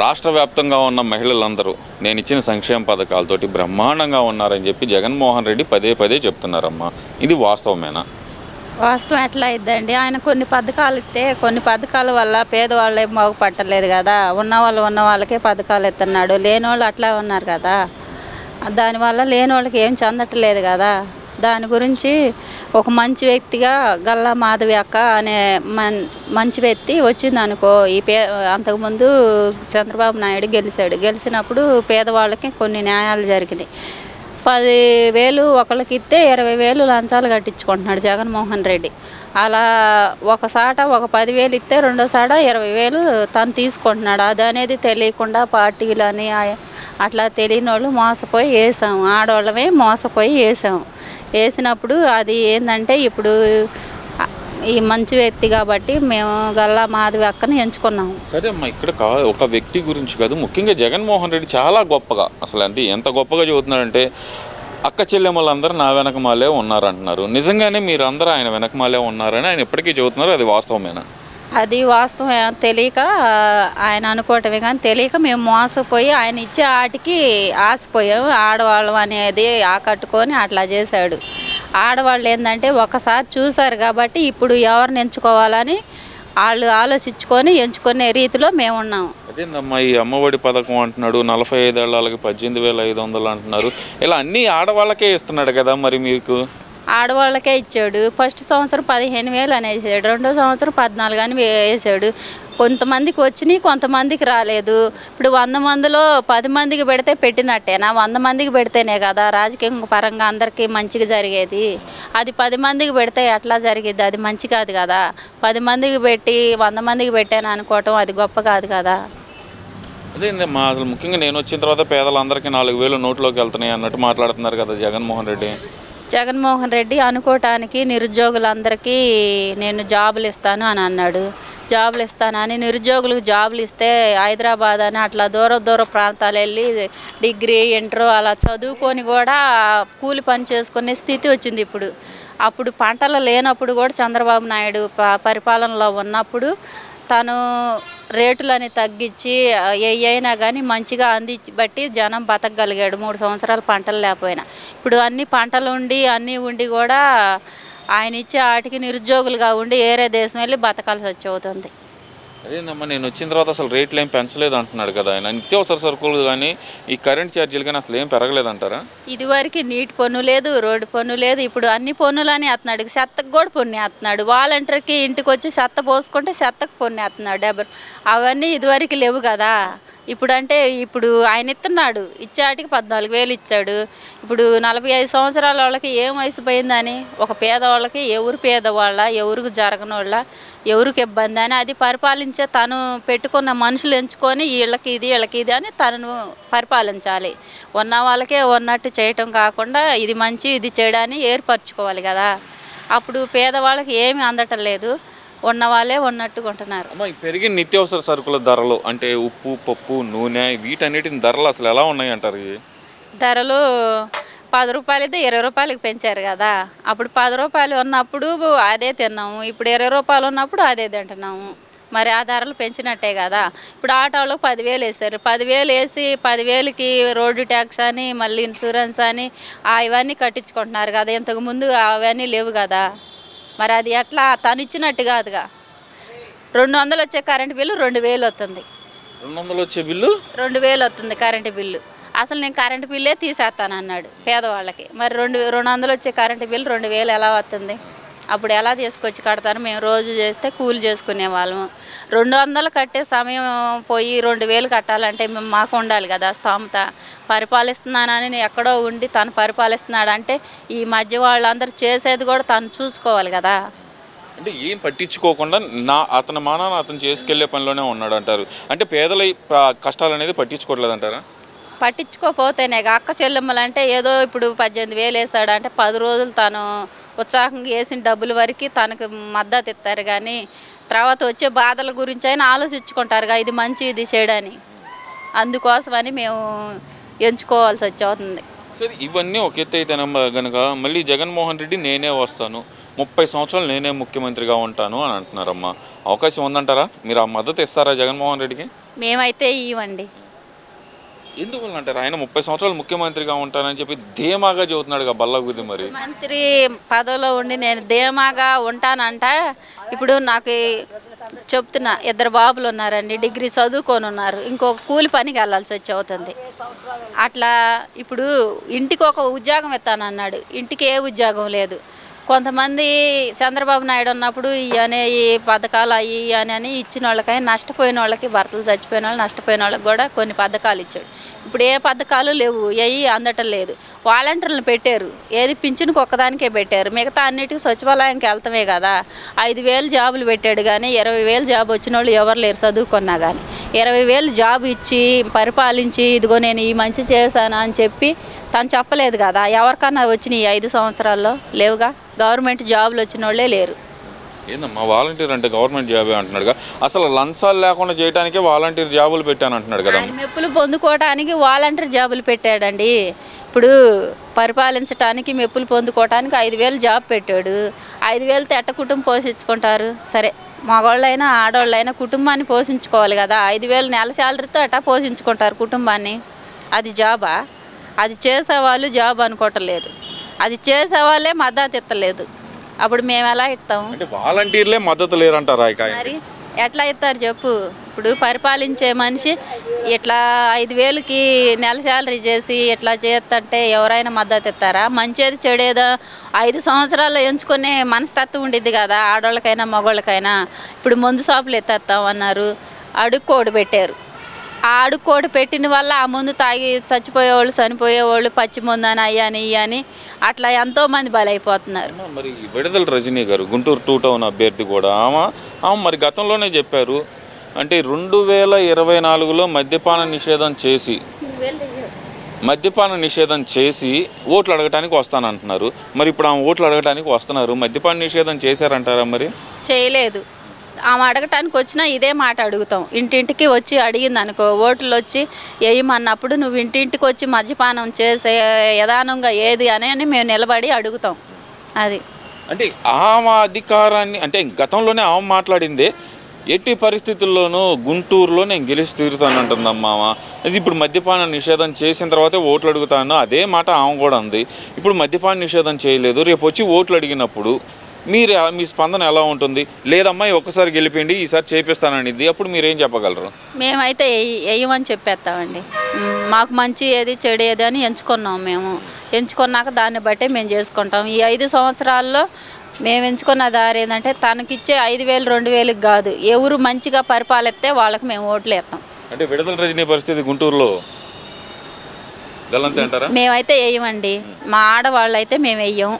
రాష్ట్ర వ్యాప్తంగా ఉన్న మహిళలందరూ నేను ఇచ్చిన సంక్షేమ పథకాలతోటి బ్రహ్మాండంగా ఉన్నారని చెప్పి జగన్మోహన్ రెడ్డి పదే పదే చెప్తున్నారమ్మా. ఇది వాస్తవమేనా? వాస్తవం ఎట్లా అయిద్దండి? ఆయన కొన్ని పథకాలు ఇస్తే కొన్ని పథకాల వల్ల పేదవాళ్ళే బాగుపట్టలేదు కదా. ఉన్న వాళ్ళు ఉన్న వాళ్ళకే పథకాలు ఇస్తున్నాడు. లేని వాళ్ళు అట్లా ఉన్నారు కదా. దానివల్ల లేని వాళ్ళకి ఏం చెందట్లేదు కదా. దాని గురించి ఒక మంచి వ్యక్తిగా గల్లా మాధవి అక్క అనే మన్ మంచి వ్యక్తి వచ్చింది అనుకో ఈ పే అంతకుముందు చంద్రబాబు నాయుడు గెలిచాడు. గెలిచినప్పుడు పేదవాళ్ళకి కొన్ని న్యాయాలు జరిగినాయి. పది వేలు ఒకళ్ళకి ఇస్తే ఇరవై వేలు లంచాలు కట్టించుకుంటున్నాడు జగన్మోహన్ రెడ్డి. అలా ఒక సాట ఒక పదివేలు ఇస్తే రెండో సాట ఇరవై వేలు తను తీసుకుంటున్నాడు. అది అనేది తెలియకుండా పార్టీలు అని అట్లా తెలియని వాళ్ళు మోసపోయి వేసాము ఆడవాళ్ళమే మోసపోయి వేసాము వేసినప్పుడు అది ఏంటంటే ఇప్పుడు ఈ మంచి వ్యక్తి కాబట్టి మేము గల్లా మాధవి అక్కని ఎంచుకున్నాము. సరే అమ్మా ఇక్కడ కా ఒక వ్యక్తి గురించి కాదు ముఖ్యంగా జగన్మోహన్ రెడ్డి చాలా గొప్పగా అసలు అంటే ఎంత గొప్పగా చెబుతున్నారంటే అక్క చెల్లెమ్మలందరూ నా వెనకమాలే ఉన్నారంటున్నారు. నిజంగానే మీరందరూ ఆయన వెనకమాలే ఉన్నారని ఆయన ఇప్పటికీ చదువుతున్నారు అది వాస్తవమేనా? అది వాస్తవం తెలియక ఆయన అనుకోవటమే కానీ తెలియక మేము మోసపోయి ఆయన ఇచ్చే ఆటికి ఆశపోయాము. ఆడవాళ్ళం అనేది ఆకట్టుకొని అట్లా చేశాడు. ఆడవాళ్ళు ఏంటంటే ఒకసారి చూశారు కాబట్టి ఇప్పుడు ఎవరిని ఎంచుకోవాలని వాళ్ళు ఆలోచించుకొని ఎంచుకునే రీతిలో మేము ఉన్నాము. అదేందమ్మా ఈ అమ్మఒడి పథకం అంటున్నాడు నలభై ఐదేళ్ళకి పద్దెనిమిది వేల ఐదు వందలు అంటున్నారు. ఇలా అన్ని ఆడవాళ్ళకే ఇస్తున్నాడు కదా మరి మీకు? ఆడవాళ్ళకే ఇచ్చాడు. ఫస్ట్ సంవత్సరం పదిహేను వేలు అనేసాడు. రెండో సంవత్సరం పద్నాలుగు అని వేసాడు. కొంతమందికి వచ్చినాయి కొంతమందికి రాలేదు. ఇప్పుడు వంద మందిలో పది మందికి పెడితే పెట్టినట్టేనా? వంద మందికి పెడితేనే కదా రాజకీయం పరంగా అందరికీ మంచిగా జరిగేది. అది పది మందికి పెడితే ఎట్లా జరిగేది అది మంచి కాదు కదా. పది మందికి పెట్టి వంద మందికి పెట్టాను అనుకోవటం అది గొప్ప కాదు కదా. అదేందమ్మా అసలు ముఖ్యంగా నేను వచ్చిన తర్వాత పేదలందరికీ నాలుగు వేలు నోట్లోకి వెళ్తున్నాయి అన్నట్టు మాట్లాడుతున్నారు కదా జగన్మోహన్ రెడ్డి. జగన్మోహన్ రెడ్డి అనుకోవటానికి నిరుద్యోగులందరికీ నేను జాబులు ఇస్తాను అని అన్నాడు. జాబులు ఇస్తానని నిరుద్యోగులకు జాబులు ఇస్తే హైదరాబాద్ అని అట్లా దూర దూర ప్రాంతాలు వెళ్ళి డిగ్రీ ఇంటర్ అలా చదువుకొని కూడా కూలి పని చేసుకునే స్థితి వచ్చింది ఇప్పుడు. అప్పుడు పంటలు లేనప్పుడు కూడా చంద్రబాబు నాయుడు పరిపాలనలో ఉన్నప్పుడు తను రేటులని తగ్గించి ఏ అయినా కానీ మంచిగా అందించి బట్టి జనం బతకగలిగాడు. మూడు సంవత్సరాలు పంటలు లేకపోయినా. ఇప్పుడు అన్ని పంటలు ఉండి అన్నీ ఉండి కూడా ఆయన ఇచ్చే ఆటికి నిరుద్యోగులుగా ఉండి ఏరే దేశం వెళ్ళి బతకాల్సి వచ్చి అవుతుంది. అదేనమ్మా నేను వచ్చిన తర్వాత అసలు రేట్లు ఏం పెంచలేదు అంటున్నాడు కదా ఆయన. నిత్యావసర సరుకులు కానీ ఈ కరెంట్ ఛార్జీలు కానీ అసలు ఏం పెరగలేదంటారా? ఇదివరకు నీటి పన్ను లేదు రోడ్డు పన్ను లేదు ఇప్పుడు అన్ని పన్నులని వేస్తున్నాడు. చెత్తకు కూడా పన్ను వేస్తున్నాడు. వాలంటీర్కి ఇంటికి వచ్చి చెత్త పోసుకుంటే చెత్తకు పన్ను వేస్తున్నాడు. డెబర్ అవన్నీ ఇదివరకు లేవు కదా. ఇప్పుడు అంటే ఇప్పుడు ఆయన ఇస్తున్నాడు ఇచ్చాటికి పద్నాలుగు వేలు ఇచ్చాడు. ఇప్పుడు నలభై ఐదు సంవత్సరాల వాళ్ళకి ఏం వయసు పోయిందని? ఒక పేదవాళ్ళకి ఎవరు పేదవాళ్ళ ఎవరికి జరగనోళ్ళ ఎవరికి ఇబ్బంది అని అది పరిపాలించే తను పెట్టుకున్న మనుషులు ఎంచుకొని వీళ్ళకి ఇది వీళ్ళకి ఇది అని తనను పరిపాలించాలి. ఉన్న వాళ్ళకే ఉన్నట్టు చేయటం కాకుండా ఇది మంచి ఇది చేయడాన్ని ఏర్పరచుకోవాలి కదా. అప్పుడు పేదవాళ్ళకి ఏమీ అందటం లేదు. ఉన్న వాళ్ళే ఉన్నట్టుగా ఉంటున్నారు అమ్మ ఈ పెరిగిన నిత్యావసర సరుకుల ధరలు అంటే ఉప్పు పప్పు నూనె వీటన్నిటిని ధరలు అసలు ఎలా ఉన్నాయి అంటారు ఇవి? ధరలు పది రూపాయలు అయితే ఇరవై రూపాయలకి పెంచారు కదా. అప్పుడు పది రూపాయలు ఉన్నప్పుడు అదే తిన్నాము. ఇప్పుడు ఇరవై రూపాయలు ఉన్నప్పుడు అదే తింటున్నాము. మరి ఆ ధరలు పెంచినట్టే కదా. ఇప్పుడు ఆటోలో పదివేలు వేసారు పదివేలు వేసి పదివేలకి రోడ్డు ట్యాక్స్ అని మళ్ళీ ఇన్సూరెన్స్ అని ఆ ఇవన్నీ కట్టించుకుంటున్నారు కదా. ఇంతకు ముందు అవన్నీ లేవు కదా. మరి అది ఎట్లా తను ఇచ్చినట్టు కాదుగా. రెండు వందలు వచ్చే కరెంటు బిల్లు రెండు వేలు వస్తుంది. రెండు వందలు వచ్చే బిల్లు? రెండు వేలు వస్తుంది కరెంటు బిల్లు అసలు నేను కరెంటు బిల్లే తీసేస్తాను అన్నాడు పేదవాళ్ళకి. మరి రెండు రెండు వందలు వచ్చే కరెంటు బిల్లు రెండు వేలు ఎలా వస్తుంది? అప్పుడు ఎలా తీసుకొచ్చి కడతారు? మేము రోజు చేస్తే కూలి చేసుకునే వాళ్ళము రెండు వందలు కట్టే సమయం పోయి రెండు వేలు కట్టాలంటే మేము మాకు ఉండాలి కదా స్తోమత. పరిపాలిస్తున్నానని నేను ఎక్కడో ఉండి తను పరిపాలిస్తున్నాడు అంటే ఈ మధ్య వాళ్ళందరూ చేసేది కూడా తను చూసుకోవాలి కదా. అంటే ఏం పట్టించుకోకుండా నా అతని మానాన్ని అతను చేసుకెళ్ళే పనిలోనే ఉన్నాడు అంటారు అంటే పేదల కష్టాలు అనేది పట్టించుకోవట్లేదు అంటారా పట్టించుకోపోతేనే అక్క చెల్లెమ్మలు అంటే ఏదో ఇప్పుడు పద్దెనిమిది వేలు వేసాడు అంటే పది రోజులు తను ఉత్సాహంగా వేసిన డబ్బుల వరకు తనకు మద్దతు ఇస్తారు కానీ తర్వాత వచ్చే బాధల గురించి అయినా ఆలోచించుకుంటారుగా ఇది మంచి ఇది చేయడని అందుకోసమని మేము ఎంచుకోవాల్సి వచ్చి అవుతుంది సరే ఇవన్నీ ఒక ఎత్తు అయితే కనుక మళ్ళీ జగన్మోహన్ రెడ్డి నేనే వస్తాను ముప్పై సంవత్సరాలు నేనే ముఖ్యమంత్రిగా ఉంటాను అని అంటున్నారమ్మా. అవకాశం ఉందంటారా? మీరు ఆ మద్దతు ఇస్తారా జగన్మోహన్ రెడ్డికి? మేమైతే ఇవ్వండి ఎందువల్ల అంటారు ఆయన ముప్పై సంవత్సరాలు ముఖ్యమంత్రిగా ఉంటానని చెప్పి ధీమాగా చెబుతున్నాడు బల్లగుద్ది మరి. మంత్రి పదవిలో ఉండి నేను ధీమాగా ఉంటానంట. ఇప్పుడు నాకు చెప్తున్నా ఇద్దరు బాబులు ఉన్నారండి డిగ్రీ చదువుకొని ఉన్నారు. ఇంకొక కూలి పనికి వెళ్ళాల్సి వచ్చి అవుతుంది. అట్లా ఇప్పుడు ఇంటికి ఒక ఉద్యోగం ఇస్తానన్నాడు. ఇంటికి ఏ ఉద్యోగం లేదు. కొంతమంది చంద్రబాబు నాయుడు ఉన్నప్పుడు ఇవనే ఈ పథకాలు అవి అని అని ఇచ్చిన వాళ్ళకి నష్టపోయిన వాళ్ళకి భర్తలు చచ్చిపోయిన వాళ్ళు నష్టపోయిన వాళ్ళకి కూడా కొన్ని పథకాలు ఇచ్చాడు. ఇప్పుడు ఏ పథకాలు లేవు ఏవి అందటం లేదు. వాలంటీర్లను పెట్టారు. ఏది పింఛన్కి ఒక్కదానికే పెట్టారు. మిగతా అన్నిటికీ సచివాలయంకి వెళ్తామే కదా. ఐదు వేలు జాబులు పెట్టాడు కానీ ఇరవై వేలు జాబ్ వచ్చిన వాళ్ళు ఎవరు లేరు చదువుకున్నా కానీ ఇరవై వేలు జాబ్ ఇచ్చి పరిపాలించి ఇదిగో నేను ఈ మంచి చేశాను అని చెప్పి తను చెప్పలేదు కదా. ఎవరికన్నా వచ్చినాయి ఐదు సంవత్సరాల్లో లేవుగా? గవర్నమెంట్ జాబులు వచ్చిన వాళ్ళే లేరు. ఏందమ్మా వాలంటీర్ అంటే గవర్నమెంట్ జాబే అంటున్నాడుగా. అసలు లంచాలు లేకుండా చేయడానికే వాలంటీర్ జాబులు పెట్టాను అంటున్నాడు కదా ఆయన మెప్పులు పొందుకోవటానికి వాలంటీర్ జాబులు పెట్టాడండి. ఇప్పుడు పరిపాలించడానికి మెప్పులు పొందుకోవటానికి ఐదు వేలు జాబ్ పెట్టాడు. ఐదు వేలతో ఎట్ట కుటుంబం పోషించుకుంటారు. సరే మగవాళ్ళైనా ఆడవాళ్ళైనా కుటుంబాన్ని పోషించుకోవాలి కదా. ఐదు వేలు నెల శాలరీతో ఎట్టా పోషించుకుంటారు కుటుంబాన్ని? అది జాబా? అది చేసేవాళ్ళు జాబ్ అనుకోవటం లేదు. అది చేసేవాళ్ళే మద్దతు ఇస్తలేదు అప్పుడు మేము ఎలా ఇస్తాము? అంటే వాలంటీర్లే మద్దతు లేరంటారా ఇక? మరి ఎట్లా ఇస్తారు చెప్పు. ఇప్పుడు పరిపాలించే మనిషి ఇట్లా ఐదు వేలకి నెల శాలరీ చేసి ఇట్లా చేస్తుంటే ఎవరైనా మద్దతు ఇస్తారా? మంచిది చెడేదో? ఐదు సంవత్సరాలు ఎంచుకునే మనస్తత్వం ఉండిద్ది కదా ఆడవాళ్ళకైనా మగవాళ్ళకైనా ఇప్పుడు మందు షాపులు ఎత్తేస్తాం అన్నారు అడుక్కోడు పెట్టారు. ఆ అడుక్కోడు పెట్టిన వల్ల ఆ ముందు తాగి చచ్చిపోయేవాళ్ళు చనిపోయేవాళ్ళు పచ్చి మందు అని అయ్యని ఇయ్యని అట్లా ఎంతోమంది బలైపోతున్నారు. అమ్మా, మరి విడుదల రజనీ గారు గుంటూరు టూ టౌన్ అభ్యర్థి కూడా ఆమె ఆమె మరి గతంలోనే చెప్పారు అంటే రెండు వేల ఇరవై నాలుగులో మద్యపాన నిషేధం చేసి మద్యపాన నిషేధం చేసి ఓట్లు అడగటానికి వస్తానంటున్నారు. మరి ఇప్పుడు ఆమె ఓట్లు అడగటానికి వస్తున్నారు మద్యపాన నిషేధం చేశారంటారా మరి? చేయలేదు. ఆమె అడగటానికి వచ్చినా ఇదే మాట అడుగుతాం. ఇంటింటికి వచ్చి అడిగింది అనుకో ఓట్లు వచ్చి వేయమన్నప్పుడు నువ్వు ఇంటింటికి వచ్చి మద్యపానం చేసే యధానంగా ఏది అని అని మేము నిలబడి అడుగుతాం. అది. అంటే ఆమె అధికారాన్ని అంటే గతంలోనే ఆమె మాట్లాడిందే ఎట్టి పరిస్థితుల్లోనూ గుంటూరులో నేను గెలిచి తీరుతాను అంటుందమ్మా అది ఇప్పుడు మద్యపాన నిషేధం చేసిన తర్వాతే ఓట్లు అడుగుతాను అదే మాట ఆమె కూడా ఉంది ఇప్పుడు మద్యపాన నిషేధం చేయలేదు రేపు వచ్చి ఓట్లు అడిగినప్పుడు మీరు మీ స్పందన ఎలా ఉంటుంది? లేదమ్మా ఈ ఒక్కసారి గెలిపిండి ఈసారి చేపిస్తాననిది అప్పుడు మీరేం చెప్పగలరు? మేమైతే వేయ- వేయమని చెప్పేస్తామండి. మాకు మంచి ఏది చెడు ఏది అని ఎంచుకున్నాం మేము. ఎంచుకున్నాక దాన్ని బట్టే మేము చేసుకుంటాం. ఈ ఐదు సంవత్సరాల్లో మేము ఎంచుకున్న దారి ఏంటంటే తనకిచ్చే ఐదు వేలు రెండు వేలకు కాదు. ఎవరు మంచిగా పరిపాలిస్తే వాళ్ళకి మేము ఓట్లు వేస్తాం. అంటే విడుదల రజనీ పరిస్థితి గుంటూరులో మేమైతే వేయమండి మా ఆడవాళ్ళు అయితే మేము వెయ్యం